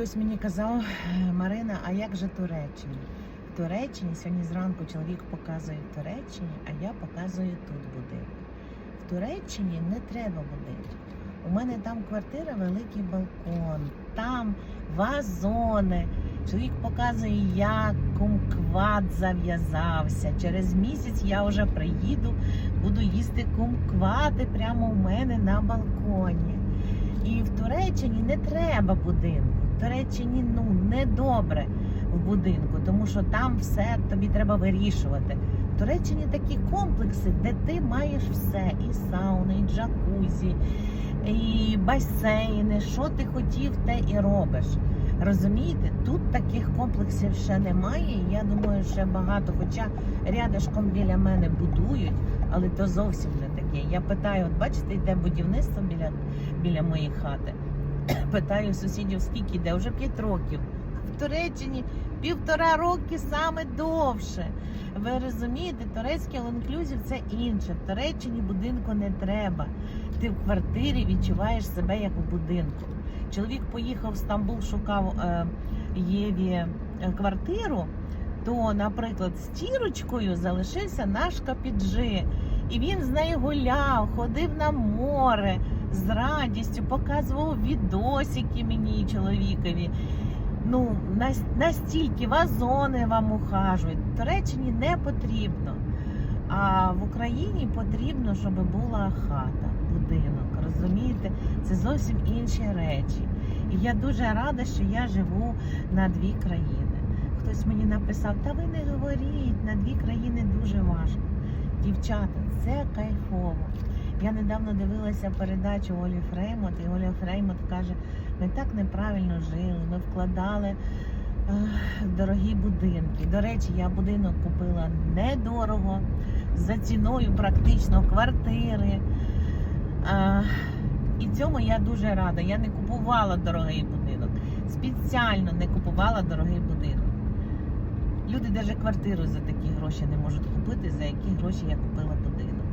Хтось мені казав, Марина, а як же Туреччина? В Туреччині сьогодні зранку чоловік показує в Туреччині, а я показую тут будинок. В Туреччині не треба будинок. У мене там квартира, великий балкон, там вазони. Чоловік показує, як кумкват зав'язався. Через місяць я вже приїду, буду їсти кумквати прямо у мене на балконі. Туреччині не треба будинку. Туреччині ну не добре в будинку, тому що там все тобі треба вирішувати. Туреччині такі комплекси, де ти маєш все: і сауни, і джакузі, і басейни. Що ти хотів, те і робиш. Розумієте, тут таких комплексів ще немає. Я думаю, ще багато. Хоча рядышком біля мене будують, але то зовсім не таке. Я питаю, от бачите, йде будівництво біля, біля моєї хати. Питаю сусідів, скільки йде, вже 5 років. В Туреччині півтора роки саме довше. Ви розумієте, турецький all-inclusive – це інше. В Туреччині будинку не треба. Ти в квартирі відчуваєш себе як у будинку. Чоловік поїхав в Стамбул, шукав е, Єві е, квартиру, то, наприклад, з тірочкою залишився наш капіджи. І він з нею гуляв, ходив на море з радістю, показував відосики мені чоловікові. Ну, настільки вазони вам ухажують. В Туреччині не потрібно. А в Україні потрібно, щоб була хата, будинок. Розумієте? Це зовсім інші речі. І я дуже рада, що я живу на дві країни. Хтось мені написав, та ви не говоріть, на дві країни дуже важко. Дівчата, це кайфово. Я недавно дивилася передачу Олі Фреймот, і Оля Фреймот каже, ми так неправильно жили, ми вкладали е, дорогі будинки. До речі, я будинок купила недорого, за ціною практично квартири. Е, І цьому я дуже рада. Я не купувала дорогий будинок. Спеціально не купувала дорогий будинок. Люди навіть квартиру за такі гроші не можуть купити, за які гроші я купила будинок.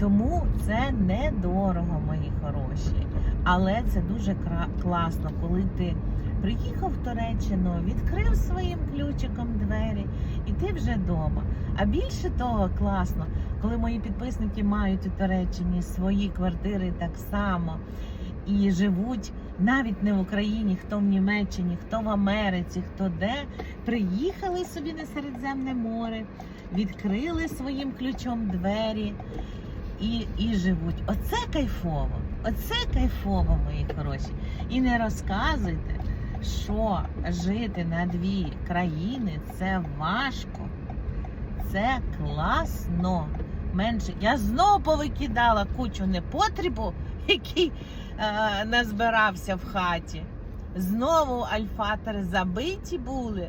Тому це недорого, мої хороші. Але це дуже класно, коли ти приїхав в Туреччину, відкрив своїм ключиком двері, і ти вже вдома. А більше того, класно, коли мої підписники мають у Туреччині свої квартири так само і живуть навіть не в Україні, хто в Німеччині, хто в Америці, хто де, приїхали собі на Середземне море, відкрили своїм ключом двері і, і живуть. Оце кайфово. Оце кайфово, мої хороші. І не розказуйте, що жити на дві країни це важко. Це класно. Менше. Я знову повикидала кучу непотребу, який назбирався в хаті. Знову альфатори забиті були.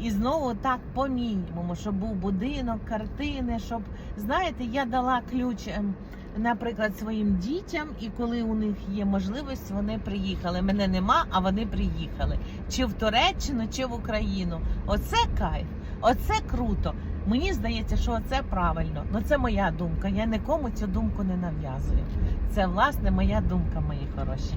І знову так по мінімуму, щоб був будинок, картини, щоб знаєте, я дала ключ, ем, наприклад, своїм дітям, і коли у них є можливість, вони приїхали. Мене нема, а вони приїхали. Чи в Туреччину, чи в Україну. Оце кайф, оце круто. Мені здається, що це правильно. Ну це моя думка. Я нікому цю думку не нав'язую. Це власне моя думка, мої хороші.